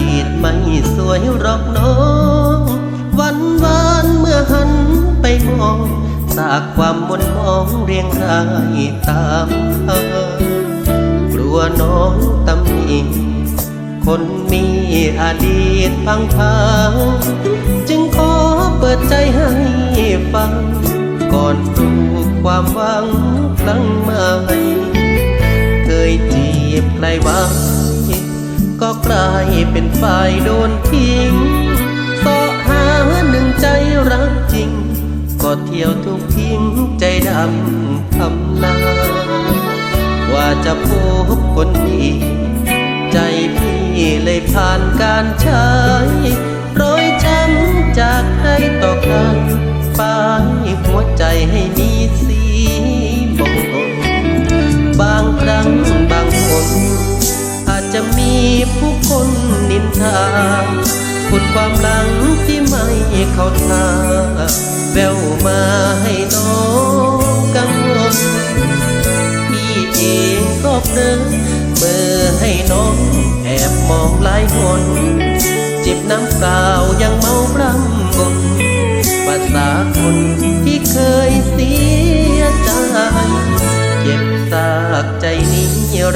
ดีตไม่สวยหรอกน้อง วันวานเมื่อหันไปมองสากความมนมองเรียงรายตามกลัวน้องตำหนิคนมีอดีตพังพางจึงขอเปิดใจให้ฟัง ก่อนปลูกความหวังครั้งใหม่เคยจีบใครไว้ ก็กลายเป็นฝ่ายโดนทิ้งสอหาหนึ่งใจรักจริง ก็เที่ยวทุกทิ้งใจดำทำนาว่าจะพบคนดี ใจพี่เลยผ่านการใช้รอยช้ ผู้คนนินทาพูดความหลังที่ไม่เข้าท่าแววมาให้น้องกังวลพี่เองก็เพลินเมื่อให้น้องแอบมองหลายคนจิบน้ำเปล่ายังเมาพร่ำบนภาษาคน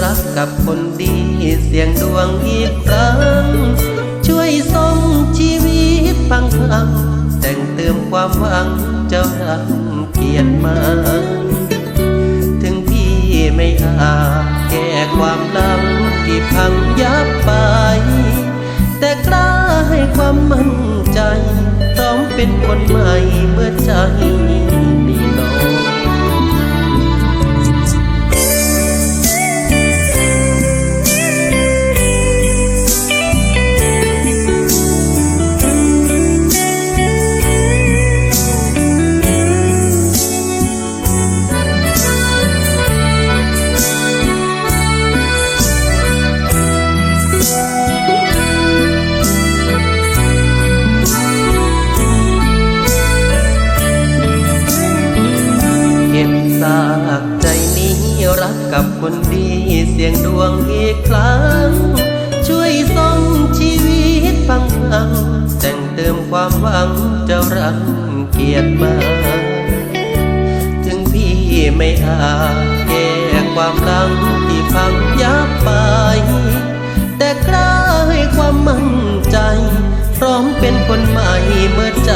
รักกับคนดีเสียงดวงอีกครั้ง ช่วยส่งชีวิตพังพังแต่งเติมความหวังเจ้ารังเกียรติมา ถึงพี่ไม่อาจแก้ความลังที่พังยับไป แต่กล้าให้ความมั่นากใจนี้รักกับคนดีเสียงดวงอีกครั้ง ช่วยส่งชีวิตพังพังแต่งเติมความหวังเจ้ารังเกียรติมา ถึงพี่ไม่อาจแก้ความหลังที่พังยับไป แต่กล้าให้ความมั่นใจ พร้อมเป็นคนใหม่เมื่อใจ